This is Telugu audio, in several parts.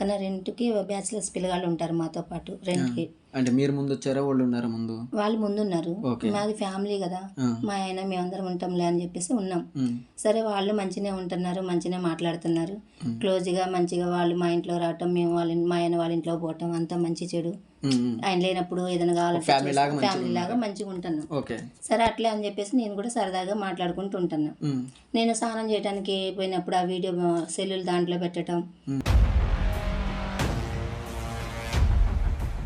పక్కన రెంట్కి బ్యాచిలర్స్ పిల్లగాళ్ళు ఉంటారు మాతో పాటు రెంట్కి. అంటే మీరు ముందు వచ్చారా వాళ్ళు ఉన్నారా ముందు? వాళ్ళు ముందున్నారు. ఓకే. మాది ఫ్యామిలీ కదా. మా ఆయన మేమందరం ఉంటాంలే అని చెప్పేసి ఉన్నాం. సరే వాళ్ళు మంచిగా ఉంటున్నారు మంచిగా మాట్లాడుతున్నారు. క్లోజ్గా మంచిగా వాళ్ళు మా ఇంట్లో రావటం మేము వాళ్ళ మా ఆయన వాళ్ళ ఇంట్లో పోవటం అంతా మంచి చెడు. ఆయన లేనప్పుడు ఏదైనా కావాలంటే ఫ్యామిలీ లాగా మంచిగా ఉంటున్నాం. ఓకే. సరే అట్లే అని చెప్పేసి నేను కూడా సరదాగా మాట్లాడుకుంటూ ఉంటున్నా. ఉమ్. నేను స్నానం చేయడానికి పోయినప్పుడు ఆ వీడియో సెల్లులు దాంట్లో పెట్టడం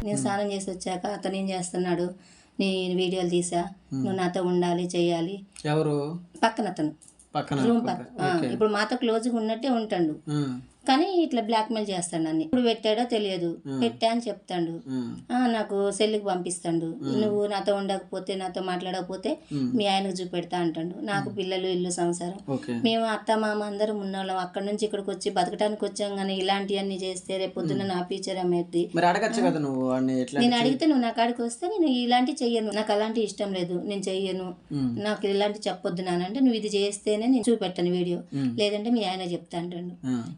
నేను స్నానం చేసి వచ్చాక అతను ఏం చేస్తున్నాడు నీ వీడియోలు తీసా నువ్వు నాతో ఉండాలి చేయాలి. ఎవరు? పక్కన అతను. పక్కన. రూమ్ పక్క ఆ, ఇప్పుడు మాతో క్లోజ్గా ఉన్నట్టే ఉంటాడు. కానీ ఇట్లా బ్లాక్మెయిల్ చేస్తాడు నన్ను. ఇప్పుడు పెట్టాడో తెలియదు. పెట్టా అని చెప్తాడు. నాకు సెల్లుకి పంపిస్తాడు. నువ్వు నాతో ఉండకపోతే నాతో మాట్లాడకపోతే మీ ఆయనకు చూపెడతా అంటాడు. నాకు పిల్లలు ఇల్లు సంసారం. మేము అత్త మామ అందరం ఉన్నోళ్ళం. అక్కడ నుంచి ఇక్కడికి వచ్చి బతకడానికి వచ్చాం కానీ ఇలాంటివన్నీ చేస్తే రేపు పొద్దున్న నా ఫ్యూచర్ ఎట్లా నేను అడిగితే నువ్వు నా కాడికి వస్తే నేను ఇలాంటి చెయ్యను. నాకు అలాంటి ఇష్టం లేదు. నేను చెయ్యను. నాకు ఇలాంటి చెప్పొద్దు నానంటే నువ్వు ఇది చేస్తేనే నేను చూపెట్టాను వీడియో. లేదంటే మీ ఆయన చెప్తా అంటాడు.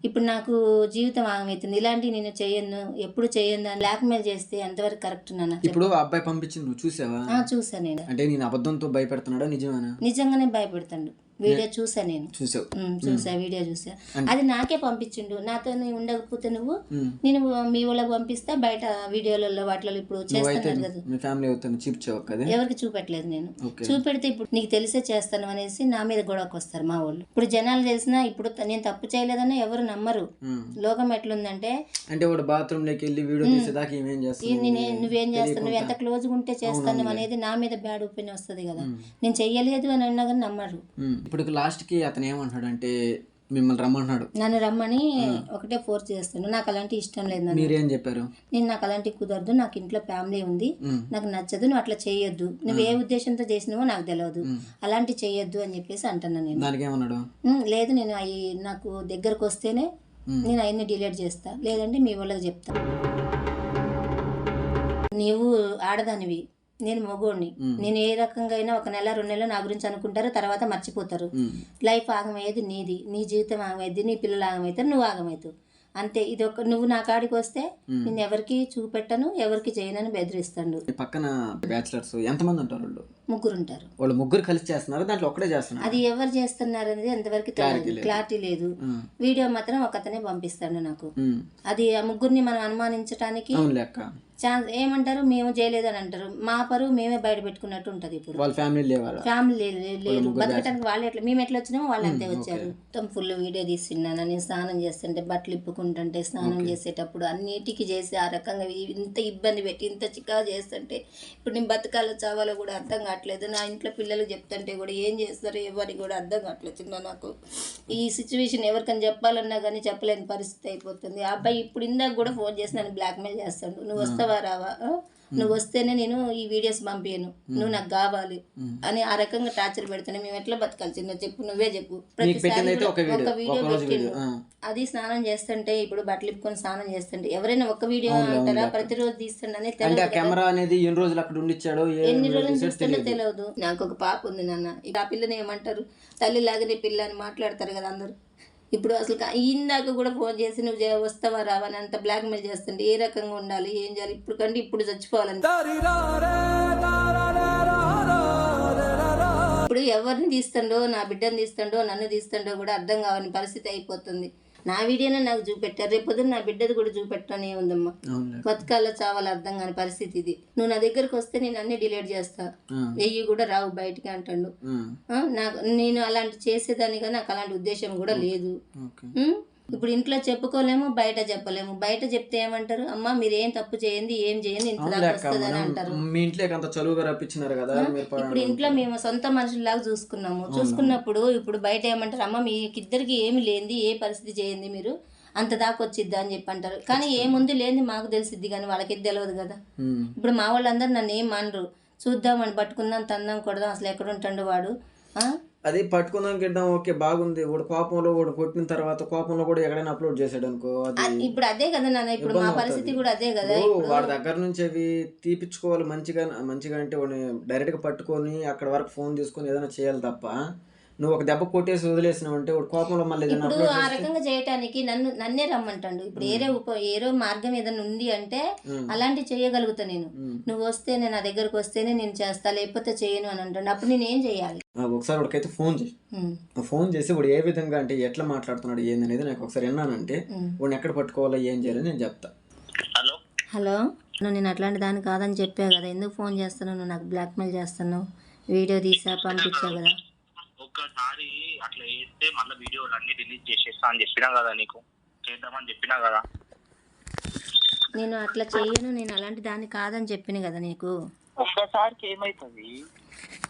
ఇప్పుడు నాకు జీవితం ఆగమవుతుంది ఇలాంటి నేను చెయ్యను ఎప్పుడు చెయ్యను అని బ్లాక్మెయిల్ చేస్తే ఎంతవరకు కరెక్ట్ నాన్న? ఇప్పుడు ఆ అబ్బాయి పంపించింది నువ్వు చూసావా? చూసా నేను. అంటే నేను అబద్ధంతో భయపెడుతున్నాడా నిజమేనా? నిజంగానే భయపెడతాడు. వీడియో చూసా నేను. చూసా వీడియో చూసా అది నాకే పంపించిండు. నాతో ఉండకపోతే నువ్వు. నేను మీ వాళ్ళకి పంపిస్తా బయట వీడియోలలో వాటిలో ఇప్పుడు చేస్తున్నారు కదా. ఎవరికి చూపెట్టలేదు నేను. చూపెడితే ఇప్పుడు నీకు తెలిసే చేస్తాను అనేసి నా మీద గొడవకు వస్తారు మా వాళ్ళు. ఇప్పుడు జనాలు తెలిసినా ఇప్పుడు నేను తప్పు చేయలేదని ఎవరు నమ్మరు. లోకం ఎట్లుందంటే అంటే వాడు బాత్రూమ్లోకి వెళ్ళి వీడియో తీసేదాకా ఏమేం ఈ చేస్తాను నువ్వేం చేస్తావు? నువ్వు ఎంత క్లోజ్గా ఉంటే చేస్తాను అనేది నా మీద బ్యాడ్ ఒపీనియన్ వస్తుంది కదా. నేను చెయ్యలేదు అని అన్నా కానీ నమ్మరు. ఇప్పుడు లాస్ట్కి అతను ఏమంటున్నాడు అంటే మిమ్మల్ని రమ్మంటున్నాడు. నన్ను రమ్మని ఒకటే ఫోర్స్ చేస్తాను నాకు అలాంటి ఇష్టం లేదు మీరేం చెప్పారు? నేను నాకు అలాంటి కుదరదు. నాకు ఇంట్లో ఫ్యామిలీ ఉంది. నాకు నచ్చదు. నువ్వు అట్లా చేయొద్దు. నువ్వు ఏ ఉద్దేశంతో చేసినావో నాకు తెలియదు అలాంటి చేయొద్దు అని చెప్పేసి అంటున్నా నేను. దానికి ఏమన్నాడు లేదు నేను అవి నాకు దగ్గరకు వస్తేనే నేను అవన్నీ డిలీట్ చేస్తా. లేదంటే మీ వాళ్ళకి చెప్తా. నీవు ఆడదానివి. నేను మగోడిని నేను ఏ రకంగా అయినా ఒక నెల రెండు నెలలు నా గురించి అనుకుంటారు తర్వాత మర్చిపోతారు. లైఫ్ ఆగమయ్యేది నీది. నీ జీవితం ఆగమైద్ది నీ పిల్లలు ఆగమవుతారు నువ్వు ఆగమవుతావు అంతే. ఇది ఒక నువ్వు నా కాడికి వస్తే నేను ఎవరికి చూపెట్టను ఎవరికి చేయనని బెదిరిస్తాడు. పక్కన బ్యాచిలర్స్ ఎంతమంది ఉంటారు వాళ్ళు? ముగ్గురు ఉంటారు వాళ్ళు ముగ్గురు కలిసి చేస్తున్నారు దాంట్లో ఒక్కడే చేస్తున్నారు అది ఎవరు చేస్తున్నారు అనేది ఎంతవరకు క్లారిటీ లేదు. వీడియో మాత్రం ఒకతనే పంపిస్తాడు నాకు. అది ఆ ముగ్గురిని మనం అనుమానించడానికి ఛాన్స్ ఏమంటారు? మేము చేయలేదు అని అంటారు. మా పరువు మేమే బయట పెట్టుకున్నట్టు ఉంటది ఇప్పుడు. వాళ్ళ ఫ్యామిలీ లేరు బతకడానికి వాళ్ళు ఎట్లా మేము ఎట్లా వచ్చినామో వాళ్ళు అంతే వచ్చారు. మొత్తం ఫుల్ వీడియో తీస్తున్నాను. నేను స్నానం చేస్తుంటే బట్టలు ఇప్పుకుంటుంటే స్నానం చేసేటప్పుడు అన్నిటికీ చేసి ఆ రకంగా ఇంత ఇబ్బంది పెట్టి ఇంత చికా చేస్తుంటే ఇప్పుడు నేను బతకాలో చావాలో కూడా అర్థం కావట్లేదు. నా ఇంట్లో పిల్లలు చెప్తుంటే కూడా ఏం చేస్తారో ఎవరికి కూడా అర్థం కావట్లేదు నాకు. ఈ సిచ్యువేషన్ ఎవరికైనా చెప్పాలన్నా కానీ చెప్పలేని పరిస్థితి అయిపోతుంది. ఆ అబ్బాయి ఇప్పుడు ఇందాక కూడా ఫోన్ చేసి నన్ను బ్లాక్మెయిల్ చేస్తాడు. నువ్వు వస్తావా? రావా ఆ? నువ్వు వస్తేనే నేను ఈ వీడియోస్ పంపించను నువ్వు నాకు కావాలి. అని ఆ రకంగా టార్చర్ పెడుతున్నా మేము ఎట్లా బతకాలి చిన్న చెప్పు నువ్వే చెప్పు. ప్రతిసారి ఒక వీడియో, పెట్టిండు. అది స్నానం చేస్తుంటే ఇప్పుడు బట్టలు ఇప్పుకొని స్నానం చేస్తుంటే ఎవరైనా ఒక వీడియో అంటారా? ప్రతిరోజు తీస్తుండే అనేది అంటే తెలియదు ఆ కెమెరా అనేది ఎన్ని రోజులు అక్కడ ఉండిచ్చాడో ఎన్ని రోజులు చూస్తుంటే తెలియదు నాకు ఒక పాప ఉంది నాన్న. ఇక ఆ పిల్లని ఏమంటారు? తల్లి లాగానే పిల్ల అని మాట్లాడతారు కదా అందరు. ఇప్పుడు అసలు ఇందాక కూడా ఫోన్ చేసి నువ్వు వస్తావా రావా అని అంత బ్లాక్మెయిల్ చేస్తుంటే ఏ రకంగా ఉండాలి? ఏం చేయాలి? ఇప్పుడు కంటే ఇప్పుడు చచ్చిపోవాలని. ఇప్పుడు ఎవరిని తీస్తుండో నా బిడ్డని తీస్తుండో నన్ను తీస్తుండో కూడా అర్థం కావని పరిస్థితి అయిపోతుంది. నా వీడియోనే నాకు చూపెట్టారు. రేపొద్దున నా బిడ్డది కూడా చూపెట్టనే ఉందమ్మా. బతకాలో చావాలో అర్థం కాని పరిస్థితి ఇది. నువ్వు నా దగ్గరకు వస్తే నేను అన్ని డిలీట్ చేస్తా. వెయ్యి కూడా రావు బయటికి అంటాడు. నాకు నేను అలాంటి చేసేదానిగా నాకు అలాంటి ఉద్దేశం కూడా లేదు? ఇప్పుడు ఇంట్లో చెప్పుకోలేము బయట చెప్పలేము. బయట చెప్తే ఏమంటారు? అమ్మ మీరు ఏం తప్పు చేయండి ఏం చేయండి ఇంత దాకా వస్తుంది అని అంటారు. మీ ఇంట్లోకి అంత చదువుగా రప్పించినారు కదా ఇప్పుడు ఇంట్లో మేము సొంత మనుషుల్లాగా చూసుకున్నాము. చూసుకున్నప్పుడు ఇప్పుడు బయట ఏమంటారు? అమ్మ మీకిద్దరికి ఏమి లేనిది ఏ పరిస్థితి చేయండి మీరు? అంత దాకా వచ్చిద్దా అని చెప్పి అంటారు. కానీ ఏముంది లేనిది మాకు తెలిసిద్ది కానీ వాళ్ళకి తెలియదు కదా. ఇప్పుడు మా వాళ్ళందరూ నన్ను ఏం అనరు. చూద్దామని పట్టుకుందాం తందాం కొడదాం అసలు ఎక్కడ ఉంటాడు వాడు? అది పట్టుకుందాం గిడ్డాం ఓకే బాగుంది. వాడు కోపంలో వాడు కొట్టిన తర్వాత కోపంలో కూడా ఎక్కడైనా అప్లోడ్ చేశాడు అనుకో ఇప్పుడు అదే కదా నాన్న ఇప్పుడు మా పరిస్థితి కూడా అదే కదా వాడి దగ్గర నుంచి అవి తీపిచ్చుకోవాలి మంచిగా మంచిగా అంటే వాడిని డైరెక్ట్గా పట్టుకొని అక్కడ వరకు ఫోన్ తీసుకొని ఏదైనా చేయాలి తప్ప నువ్వు ఒక దెబ్బ కొట్టేసి వదిలేసినావు అంటే కోపంలో మళ్ళీ ఏదైనా ఇప్పుడు ఆ రకంగా చేయటానికి నన్ను నన్నే రమ్మంటాడు. ఇప్పుడు ఏరే ఉప ఏరో మార్గం ఏదైనా ఉంది అంటే అలాంటి చేయగలుగుతా నేను. నువ్వు వస్తే నేను నా దగ్గరకు వస్తేనే నేను చేస్తా లేకపోతే చేయను అని అంటాడు. అప్పుడు నేను ఏం చేయాలి? ఒకసారి వాడికైతే ఫోన్ చేయి. ఉమ్, ఫోన్ చేసి వాడు ఏ విధంగా అంటే ఎట్లా మాట్లాడుతున్నాడు ఏందనేది నాకు ఒకసారి విన్నానంటే. వాడిని ఎక్కడ పట్టుకోవాలో ఏం చేయాలో నేను చెప్తా. హలో? హలో? నువ్వు నేను అట్లాంటి దాన్ని కాదని చెప్పావు కదా. ఎందుకు ఫోన్ చేస్తున్నావు? నువ్వు నాకు బ్లాక్మెయిల్ చేస్తున్నావు. వీడియో తీసా పంపించావు కదా. చేస్తే మళ్ళీ వీడియోలు అన్ని డిలీట్ చేసేస్తా అని చెప్పినా కదా నీకు? చేద్దామని చెప్పినా కదా? నేను అట్లా చెయ్యను నేను అలాంటి దాన్ని కాదని చెప్పిన కదా నీకు. ఒక్కసారికి ఏమైతుంది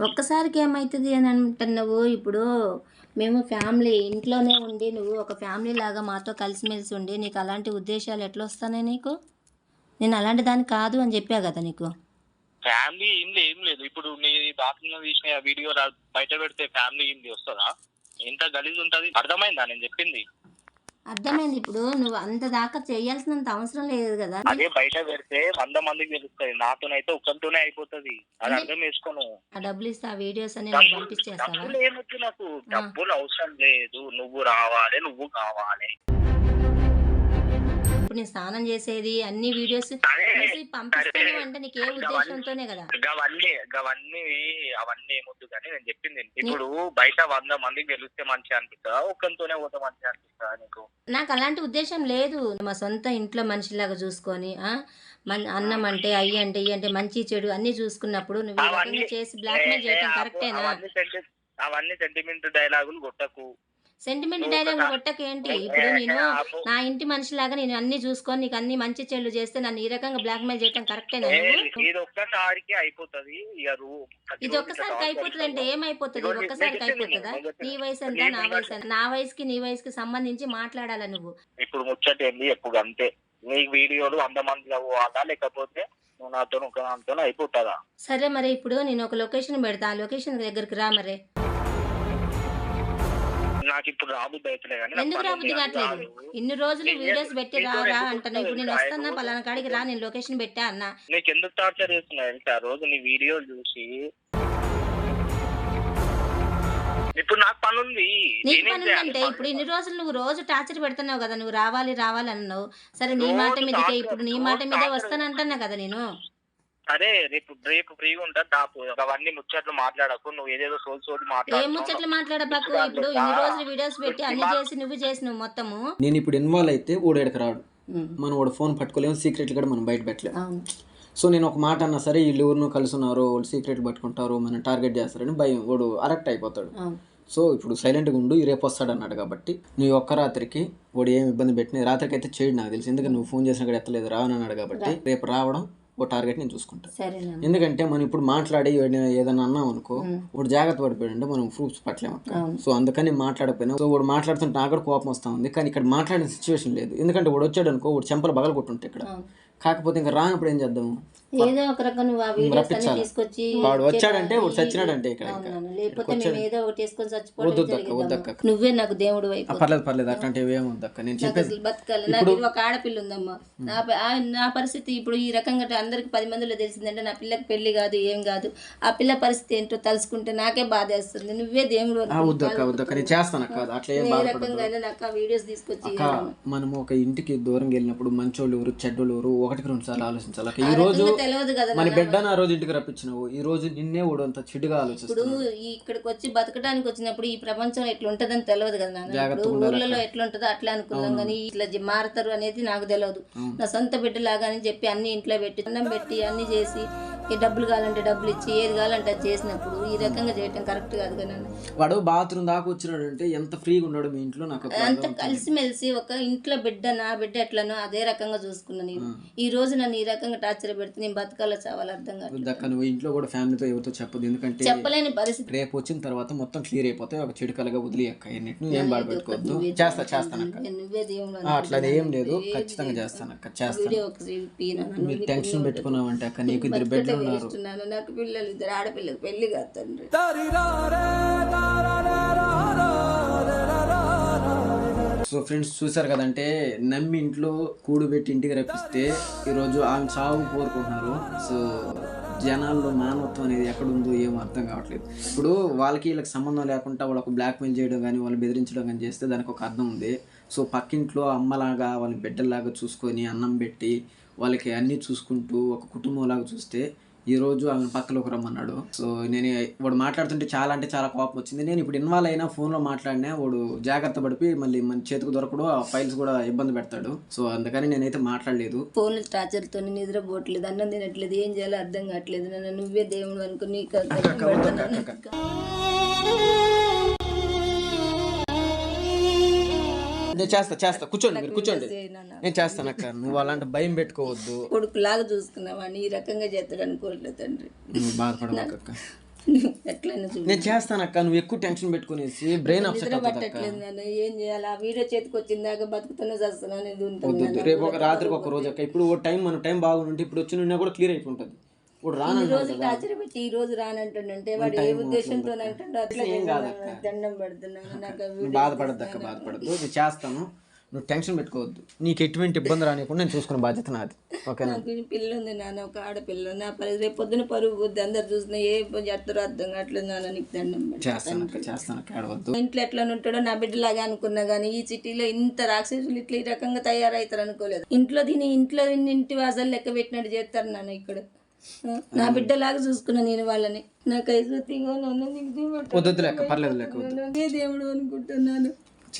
ఒక్కసారికి ఏమవుతుంది అని అంటున్నావు? ఇప్పుడు మేము ఫ్యామిలీ ఇంట్లోనే ఉండి నువ్వు ఒక ఫ్యామిలీ లాగా మాతో కలిసిమెలిసి ఉండి నీకు అలాంటి ఉద్దేశాలు ఎట్లా వస్తానే నీకు? నేను అలాంటి దాన్ని కాదు అని చెప్పా కదా నీకు. ఫ్యామిలీ ఏం లేదు. ఇప్పుడు నీ బాత్రూమ్ తీసిన వీడియో బయట పెడితే ఫ్యామిలీ ఏంది వస్తుందా? ఎంత గలీజ్ ఉంటది. అర్థమైందా నేను చెప్పింది? అర్థమైంది ఇప్పుడు. నువ్వు అంత దాకా చేయాల్సినంత అవసరం లేదు కదా. అదే బయట పెడితే వంద మందికి తెలుస్తుంది. నాతోనైతే ఒక్కరితోనే అయిపోతుంది. అది అర్థం చేసుకోను. ఆ డబ్బులు ఇస్తే వీడియోస్ అన్ని నాకు పంపించేస్తావా? డబ్బులు నాకు? డబ్బులు అవసరం లేదు. నువ్వు రావాలి నువ్వు కావాలి. ఇప్పుడు నేను స్నానం చేసేది అన్ని వీడియోస్ పంపిస్తాను. అంటే నీకు ఏ ఉద్దేశంతోనే కదా. అవన్నీ అవన్నీ అవన్నీ ఏమొద్దు కానీ నేను చెప్పింది. ఇప్పుడు బయట వంద మందికి గెలిస్తే మంచిగా అనిపిస్తుందా ఒక్కరితోనే పోతే మంచిగా అనిపిస్తుందా నీకు? నాకు అలాంటి ఉద్దేశం లేదు. మా సొంత ఇంట్లో మనిషిలాగా చూసుకొని మన అన్నం అంటే అయ్యి అంటే ఇయ్యి అంటే మంచి చెడు అన్ని చూసుకున్నప్పుడు నువ్వు చేసి బ్లాక్మెయిల్ ఏ, కరెక్టేనా? అవన్నీ సెంటిమెంట్ డైలాగులు కొట్టకు. సెంటిమెంట్ డైలాగ్ కొట్టక ఏంటి ఇప్పుడు నేను. నా ఇంటి మనిషిలాగా నేను అన్ని చూసుకొని నీకు అన్ని మంచి చెడు చేస్తే నన్ను ఈ రకంగా బ్లాక్మెయిల్ చేయటం కరెక్టేనా ఏ, నువ్వు? ఇది ఒక్కసారికి అయిపోతుంది. ఇది ఒక్కసారికి అంటే ఏమైపోతుంది? నీ- ఒక్కసారికి అయిపోతుందా. నీ వయసు ఎంత? నేను నా వయసు ఎంత? నా వయసుకి నీ వయసుకి సంబంధించి మాట్లాడాలా నువ్వు? ఇప్పుడు ముచ్చట ఏంది? ఎప్పుడు అంతే. నీకు వీడియోలు వంద మందిలో పోవాలా? లేకపోతే నువ్వు నాతో ఒక అయిపోతుందా? సరే మరి ఇప్పుడు నేను ఒక లొకేషన్ పెడతా. ఆ లొకేషన్ దగ్గరికి రా మరి. నాకు ఇప్పుడు రాబుద్ది అవుతలే కానీ నాకు ఎందుకు రాబుద్ది కావట్లేదు. ఇన్ని రోజులు వీడియోస్ పెట్టి రా నీతో రా ఎందుకు అంటున్నావు ఇప్పుడు నేను? వస్తున్నా పలానా కాడికి రా నేను లొకేషన్ పెట్టా అన్న నీకు ఎందుకు టార్చర్ చేస్తున్నా ఆ రోజు నీ వీడియోలు చూసి ఇప్పుడు నాకు పని ఉంది నీకు పని ఉందంటే? ఇప్పుడు ఇన్ని రోజులు నువ్వు రోజు టార్చర్ పెడుతున్నావు కదా నువ్వు రావాలి రావాలి అన్నావు సరే నీ మాట మీదకే ఇప్పుడు నీ మాట మీదే. వస్తానంటున్నా కదా నేను సరే రేపు రేపు ఫ్రీగా ఉంటా తాపు అవన్నీ ముచ్చట్లు మాట్లాడకు. నువ్వు ఏదేదో సోది సోది ఏం మాట్లాడు ముచ్చట్లు మాట్లాడబాకు? ఇప్పుడు ఇన్ని రోజులు వీడియోస్ పెట్టి అన్ని చేసి నువ్వు చేసినావు మొత్తము. నేను ఇప్పుడు ఇన్వాల్వ్ అయితే ఎక్కడికి రాడు. మనం వాడు ఫోన్ పట్టుకోలేము సీక్రెట్లు కూడా మనం బయట పెట్టలేము సో నేను ఒక మాట అన్నా సరే వీళ్ళు ఎవరినో కలుసున్నారు వాళ్ళు సీక్రెట్ పట్టుకుంటారు మనం టార్గెట్ చేస్తారని భయం. వాడు అరెక్ట్ అయిపోతాడు. సో ఇప్పుడు సైలెంట్గా ఉండు ఈ రేపు వస్తాడు అన్నాడు కాబట్టి నీ ఒక్క రాత్రికి వాడు ఏం ఇబ్బంది పెట్టిన రాత్రికి అయితే చేయడు నాకు తెలిసి. ఎందుకంటే నువ్వు ఫోన్ చేసిన కూడా ఎత్తలేదు రావని అన్నాడు కాబట్టి రేపు రావడం ఓ టార్గెట్ నేను చూసుకుంటాను ఎందుకంటే మనం ఇప్పుడు మాట్లాడి ఏదైనా అన్నాం అనుకో వాడు జాగ్రత్త పడిపోయాడంటే మనం ప్రూఫ్స్ పట్టలేము అక్కడ సో అందుకని మాట్లాడకపోయినా సో వాడు మాట్లాడుతుంటే నాకు కూడా కోపం వస్తా ఉంది. కానీ ఇక్కడ మాట్లాడిన సిచ్యువేషన్ లేదు. ఎందుకంటే వాడు వచ్చాడు అనుకో వాడు చెంపలు బగలు కొట్టుంటే ఇక్కడ. కాకపోతే ఇంకా రానప్పుడు ఏం చేద్దాము? ఏదో ఒక రకం నువ్వు ఆ వీడియోస్ అన్ని రప్పించాలి. తీసుకొచ్చి వాడు వచ్చాడంటే వాడు చచ్చినాడంటే ఇక్కడ. లేకపోతే మేము ఏదో ఒకటి చచ్చిపోవడం. వద్దక్క. నువ్వే నాకు దేవుడు వైపు. పర్లేదు పర్లేదు అట్లాంటివి ఏముంది అక్క నేను అసలు బతకాలి. నాకు ఒక ఆడపిల్ల ఉందమ్మా. నా పరిస్థితి ఇప్పుడు ఈ రకంగా అందరికి పది మందిలో తెలిసిందంటే నా పిల్లకి పెళ్ళి కాదు ఏం కాదు. ఆ పిల్ల పరిస్థితి ఏంటో తలుసుకుంటే నాకే బాధ వేస్తుంది. నువ్వే దేవుడు వద్దక్క వద్దక్క. నేను చేస్తాను అక్క. అట్లా ఏం రకంగా నాకు ఆ వీడియోస్ తీసుకొచ్చి మనము ఒక ఇంటికి దూరం వెళ్ళినప్పుడు మంచోళ్ళు ఎవరు చెడ్డోళ్ళు ఎవరు ఒకటికి రెండు సార్లు ఆలోచించాలి. ఈ రోజు రకంగా తెలియదు కదా మన బిడ్డను ఆ రోజు ఇంటికి రప్పించినావు. ఈ రోజు నిన్నే వాడు అంత చెడుగా ఈ ఇక్కడికి వచ్చి బతకడానికి వచ్చినప్పుడు ఈ ప్రపంచం ఎట్లా ఉంటదని తెలియదు కదా నాన్న. ఊర్లలో ఎట్లా ఉంటుందో అట్లా అనుకున్నాం కానీ ఇట్లా మారుతారు అనేది నాకు తెలియదు నా సొంత బిడ్డ లాగా అని చెప్పి అన్ని ఇంట్లో పెట్టి అన్నం పెట్టి అన్ని చేసి డబ్బులు కావాలంటే డబ్బులు ఇచ్చి ఏది కావాలంటే అది చేసినప్పుడు ఈ రకంగా చేయటం కరెక్ట్ కాదు కదా. వాడు బాత్రూమ్ దాకా వచ్చినాడు అంటే ఎంత ఫ్రీగా ఉన్నాడు మీ ఇంట్లో నాకు అంత కలిసిమెలిసి ఒక ఇంట్లో బిడ్డ నా బిడ్డ ఎట్లనో అదే రకంగా చూసుకున్నా నేను. ఈ రోజు నన్ను ఈ రకంగా టార్చర్ పెడితే నేను బతకాలో చావాలి అర్థం కాదు నువ్వు ఇంట్లో కూడా ఫ్యామిలీతో ఎవరితో చెప్పదు ఎందుకంటే చెప్పలేని పరిస్థితి. రేపు వచ్చిన తర్వాత మొత్తం క్లియర్ అయిపోతాయి. ఒక చెడు కలగా వదిలి అక్క ఎన్నిటిని ఏం బాధపెట్టుకోవద్దు చేస్తా చేస్తాను. అక్క. నువ్వే దేవుడు అట్లా ఏం లేదు. ఖచ్చితంగా చేస్తాను అక్క. చేస్తాను. టెన్షన్ పెట్టుకున్నావంటే అక్క. నీకు ఇద్దరు బిడ్డలు ఉన్నారు. నాకు పిల్లలు ఇద్దరు ఆడపిల్లలు. పెళ్ళి కాదు తండ్రి. సో ఫ్రెండ్స్ చూసారు కదంటే నమ్మి ఇంట్లో కూడబెట్టి ఇంటికి రప్పిస్తే ఈరోజు ఆమె చావు కోరుకుంటున్నారు. సో జనాల్లో మానవత్వం అనేది ఎక్కడుందో ఏం అర్థం కావట్లేదు. ఇప్పుడు వాళ్ళకి వీళ్ళకి సంబంధం లేకుండా వాళ్ళకు బ్లాక్మెయిల్ చేయడం కానీ వాళ్ళు బెదిరించడం కానీ చేస్తే దానికి ఒక అర్థం ఉంది. సో పక్కింట్లో అమ్మలాగా వాళ్ళ బిడ్డల్లాగా చూసుకొని అన్నం పెట్టి వాళ్ళకి అన్నీ చూసుకుంటూ ఒక కుటుంబంలాగా చూస్తే ఈ రోజు ఆమె పక్కలోకి రమ్మన్నాడు. సో నేను వాడు మాట్లాడుతుంటే చాలా అంటే చాలా కోపం వచ్చింది. నేను ఇప్పుడు ఇన్వాల్వ్ అయినా ఫోన్లో మాట్లాడినా వాడు జాగ్రత్త పడిపి మళ్ళీ మన చేతికి దొరకడు ఆ ఫైల్స్ కూడా ఇబ్బంది పెడతాడు. సో అందుకని నేనైతే మాట్లాడలేదు. ఫోన్లు టార్చర్తో నిద్రపోవట్లేదు అన్నం తినట్లేదు ఏం చేయాలో అర్థం కావట్లేదు. నన్ను నువ్వే దేవుడు అనుకుని నేను చేస్తా చేస్తా. కూర్చోండి మీరు కూర్చోండి. నేను చేస్తాను అక్క. నువ్వు అలాంటి భయం పెట్టుకోవద్దు. కొడుకు లాగా చూసుకున్నావాడిని ఈ రకంగా చేస్తాడు అనుకోవట్లేదు తండ్రి. నువ్వు ఎట్లయినా నేను చేస్తాను అక్క. నువ్వు ఎక్కువ టెన్షన్ పెట్టుకునేసి బ్రెయిన్ అప్సెట్ పట్టట్లేదు ఏం చేయాలి? ఆ వీడియో చేతికి వచ్చిందాక బతుకుతున్నా చేస్తున్నా అనేది ఉంటుంది వద్దు రేపు ఒక రాత్రికి ఒక రోజు అక్క. ఇప్పుడు ఓ టైం మన టైం బాగుంటే ఇప్పుడు వచ్చి నిన్న కూడా క్లియర్ అయిపోతుంది ఇప్పుడు ఈ రానన్నాడు రోజు టార్చర్ పెట్టి ఈ రోజు రానంటుండంటే వాడు ఏ ఉద్దేశంతో అంటుండో అట్లా. దండం పెడుతున్నాను. నాకు ఆ నువ్వు బాధపడద్దు అక్క బాధపడద్దు. నేను చేస్తాను. నువ్వు టెన్షన్ పెట్టుకోవద్దు. నీకు ఎటువంటి ఇబ్బంది రానికుండా నేను చూసుకునే బాధ్యత నాది. ఓకేనా? నాకు ఈ పిల్ల ఉంది నాన్న ఒక ఆడపిల్ల. నా పరి రేపు పొద్దున పరుగు పోద్ది. అందరు చూసినా ఏ చేస్తారో అర్థం కావట్లేదు నాన్న నీకు దండం. చేస్తాను అక్క చేస్తాను అక్క ఆడవద్దు ఇంట్లో ఎట్లా ఉంటాడో నా బిడ్డలాగా అనుకున్నా కానీ ఈ సిటీలో ఇంత రాక్షసులు ఇట్లా ఈ రకంగా తయారవుతారు అనుకోలేదు. ఇంట్లో దీని ఇంట్లో ఇంటి వాసాలు లెక్క పెట్టినట్టు చేస్తారు నాన్న ఇక్కడ. నా బిడ్డలాగా చూసుకున్నా నేను వాళ్ళని నాకు ఐదు నన్ను పర్లేదు నాకే దేవుడు అనుకుంటున్నాను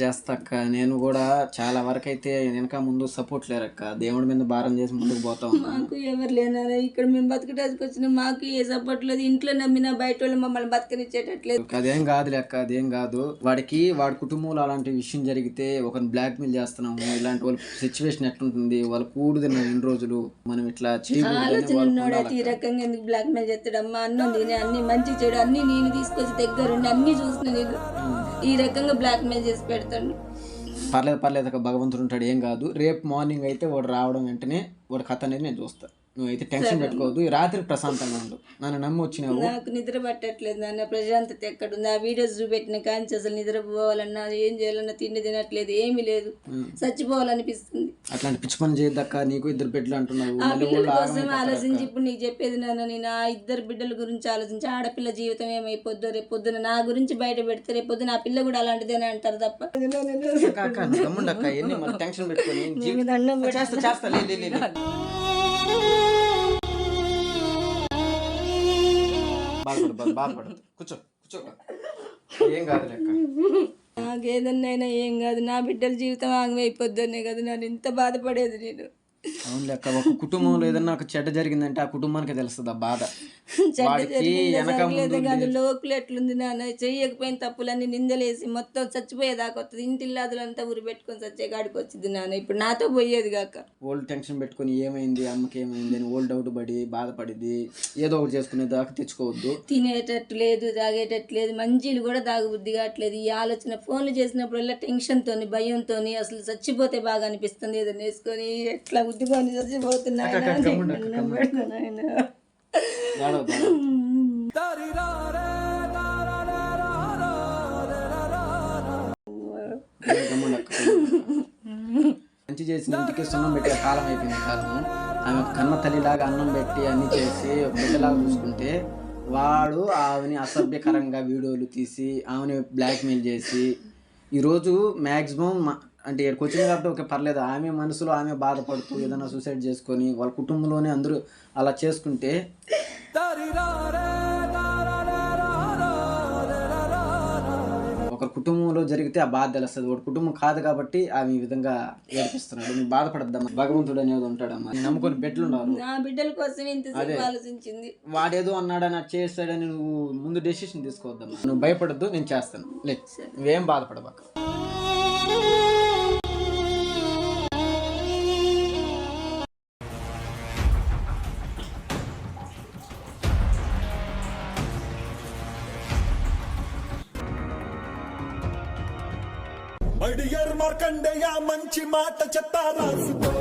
చేస్తాక్క నేను కూడా చాలా వరకు అయితే వెనక ముందు సపోర్ట్ లేరక్క. దేవుడి మీద భారం చేసి ముందుకు పోతా ఉన్నా. మాకు ఎవరు లేనారా. ఇక్కడ మేము బతకడానికి వచ్చిన. మాకు ఏ సపోర్ట్ లేదు. ఇంట్లో నమ్మినా బయట వాళ్ళు మమ్మల్ని బతకనిచ్చేటట్లేదు. అదేం కాదు లెక్క అదేం కాదు. వాడికి వాడి కుటుంబంలో అలాంటి విషయం జరిగితే ఒకరిని బ్లాక్ మెయిల్ చేస్తున్నాము. ఇలాంటి వాళ్ళ సిచ్యువేషన్ ఎట్లుంటుంది? వాళ్ళు కూడుతున్నారు ఎన్ని రోజులు? మనం ఇట్లా ఉన్నోడైతే ఈ రకంగా ఎందుకు బ్లాక్ మెయిల్ చేస్తాడు? అమ్మ అన్నం తిని అన్ని మంచి చెడు అన్ని నేను తీసుకొచ్చి దగ్గరుండి అన్ని చూసిన నేను. ఈ రకంగా బ్లాక్ మెయిల్ చేసి పెడతాడు. పర్లేదు పర్లేదు భగవంతుడు ఉంటాడు ఏం కాదు. రేపు మార్నింగ్ అయితే వాడు రావడం వెంటనే వాడి కథ అనేది నేను చూస్తాను నువ్వైతే టెన్షన్ పెట్టుకోవద్దు. రాత్రి ప్రశాంతంగా ఉండు. నన్ను నమ్మి వచ్చినావు. నాకు నిద్ర పట్టట్లేదు నాన్న. ప్రశాంతత ఎక్కడుంది? ఆ వీడియోస్ చూపెట్టిన కాంచి అసలు నిద్రపోవాలన్నా ఏం చేయాలన్నా తిండి తినట్లేదు ఏమీ లేదు. చచ్చిపోవాలనిపిస్తుంది. అట్లాంటి పిచ్చి పని చేయద్దక్క. నీకు ఇద్దరు బిడ్డలు అంటున్నావు. కోసం ఆలోచించి ఇప్పుడు నీకు చెప్పేది నాన్న నేను ఆ ఇద్దరు బిడ్డల గురించి ఆలోచించి ఆడపిల్ల జీవితం ఏమైపోద్దో రేపు పొద్దున నా గురించి బయట పెడితే రేపు పొద్దున ఆ పిల్ల కూడా అలాంటిదేనే అంటారు తప్ప? టెన్షన్ పెట్టుకొని చేస్తా చేస్తా. లే, బాధపడు బాధపడు. కూర్చో కూర్చో. ఏం కాదు లెక్క నాకు ఏదన్నైనా ఏం కాదు. నా బిడ్డల జీవితం ఆగమైపోద్దనే కదా. నన్ను ఇంత బాధపడేది నేను. అవును లెక్క ఒక కుటుంబంలో ఏదన్నా ఒక చెడ్డ జరిగిందంటే ఆ కుటుంబానికి తెలుస్తుంది ఆ బాధ. చెడ్డ జరిగిందా కాదు లోకులు ఎట్లుంది నాన్న? చెయ్యకపోయిన తప్పులన్నీ నిందలేసి మొత్తం చచ్చిపోయేదాకా వస్తుంది ఇంటిల్లాదులంతా ఉరి పెట్టుకొని చచ్చే కాడికి వచ్చింది నాన్న. ఇప్పుడు నాతో పోయేది కాక. ఓల్డ్ టెన్షన్ పెట్టుకొని ఏమైంది అమ్మకి ఏమైంది అని ఓల్డ్ డౌట్ పడి బాధపడింది ఏదో ఒకటి చేసుకునే దాకా తెచ్చుకోవద్దు. తినేటట్టు లేదు తాగేటట్టు లేదు మంచిలు కూడా తాగబుద్ధి కావట్లేదు. ఈ ఆలోచన ఫోన్లు చేసినప్పుడల్లా టెన్షన్తోని భయంతోని అసలు చచ్చిపోతే బాగా అనిపిస్తుంది. ఏదైనా వేసుకొని ఎట్లా ఉద్దిపోని చచ్చిపోతున్నా అక్క, అక్క, గమ్ముండు అక్క, గమ్ముండు. ఏడవద్దు, ఏడవద్దు. ఏ, గమ్ముండు అక్క, గమ్ముండు. మంచి చేసిన ఇంటికి సున్నం పెట్టే కాలం అయిపోయింది కాలం ఆమె కన్న తల్లిలాగా అన్నం పెట్టి అన్ని చేసి బిడ్డలాగా చూసుకుంటే వాడు ఆమెని అసభ్యకరంగా వీడియోలు తీసి ఆమెని బ్లాక్మెయిల్ చేసి ఈరోజు మ్యాక్సిమం అంటే ఇక్కడికి వచ్చింది కాబట్టి ఓకే పర్లేదు. ఆమె మనసులో ఆమె బాధపడుతూ ఏదైనా సూసైడ్ చేసుకొని వాళ్ళ కుటుంబంలోనే అందరూ అలా చేసుకుంటే ఒక కుటుంబంలో జరిగితే ఆ బాధ తెలుస్తుంది. ఒక కుటుంబం కాదు కాబట్టి ఆమె ఈ విధంగా ఏడిపిస్తున్నాడు. నువ్వు బాధపడద్దమ్మా. భగవంతుడు అనేది ఉంటాడమ్మా. నమ్ముకొని బిడ్డలు ఉన్నారు. నా బిడ్డల కోసం ఆలోచించింది. వాడేదో అన్నాడని అది చేస్తాడని నువ్వు ముందు డెసిషన్ తీసుకోవద్దమ్మా. నువ్వు భయపడద్దు నేను చేస్తాను. లే నువ్వేం బాధపడబాక. మంచి మాట చెత్త రాసుకో